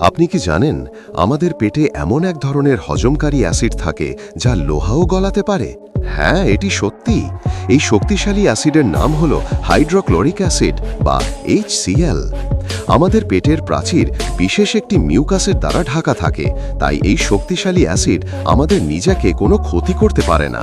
আপনি কি জানেন, আমাদের পেটে এমন এক ধরনের হজমকারী অ্যাসিড থাকে যা লোহাও গলাতে পারে? হ্যাঁ এটি সত্যি। এই শক্তিশালী অ্যাসিডের নাম হল হাইড্রোক্লোরিক অ্যাসিড বা এইচসিএল আমাদের পেটের প্রাচীর বিশেষ একটি মিউকাসের দ্বারা ঢাকা থাকে, তাই এই শক্তিশালী অ্যাসিড আমাদের নিজেকে কোনো ক্ষতি করতে পারে না।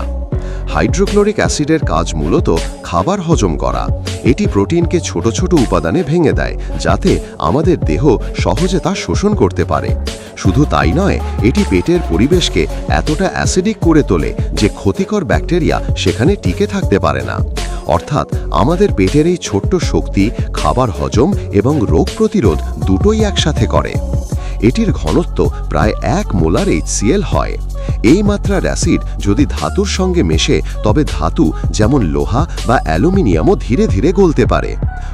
হাইড্রোক্লোরিক অ্যাসিডের কাজ মূলত খাবার হজম করা। এটি প্রোটিনকে ছোট ছোট উপাদানে ভেঙে দেয়, যাতে আমাদের দেহ সহজে তা শোষণ করতে পারে। শুধু তাই নয়, এটি পেটের পরিবেশকে এতটা অ্যাসিডিক করে তোলে যে ক্ষতিকর ব্যাকটেরিয়া সেখানে টিকে থাকতে পারে না। অর্থাৎ, আমাদের পেটের এই ছোট্ট শক্তি খাবার হজম এবং রোগ প্রতিরোধ দুটোই একসাথে করে। এটির ঘনত্ব প্রায় এক মোলার এইচসিএল হয়। এই মাত্রার অ্যাসিড যদি ধাতুর সঙ্গে মেশে, তবে ধাতু যেমন লোহা বা অ্যালুমিনিয়ামও ধীরে ধীরে গলতে পারে।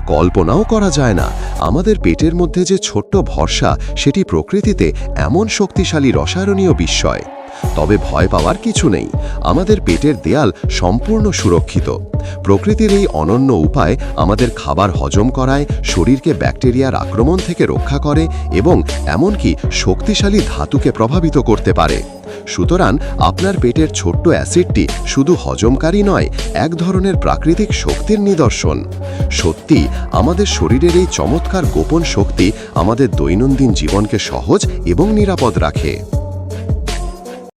কল্পনাও করা যায় না, আমাদের পেটের মধ্যে যে ছোট্ট ভরসা, সেটি প্রকৃতিতে এমন শক্তিশালী রসায়নীয় বিস্ময়। তবে ভয় পাওয়ার কিছু নেই। আমাদের পেটের দেয়াল সম্পূর্ণ সুরক্ষিত। প্রকৃতির এই অনন্য উপায় আমাদের খাবার হজম করায়, শরীরকে ব্যাকটেরিয়ার আক্রমণ থেকে রক্ষা করে এবং এমনকি শক্তিশালী ধাতুকে প্রভাবিত করতে পারে। সুতরাং আপনার পেটের ছোট্ট অ্যাসিডটি শুধু হজমকারী নয়, এক ধরনের প্রাকৃতিক শক্তির নিদর্শন। সত্যি, আমাদের শরীরের এই চমৎকার গোপন শক্তি আমাদের দৈনন্দিন জীবনকে সহজ এবং নিরাপদ রাখে।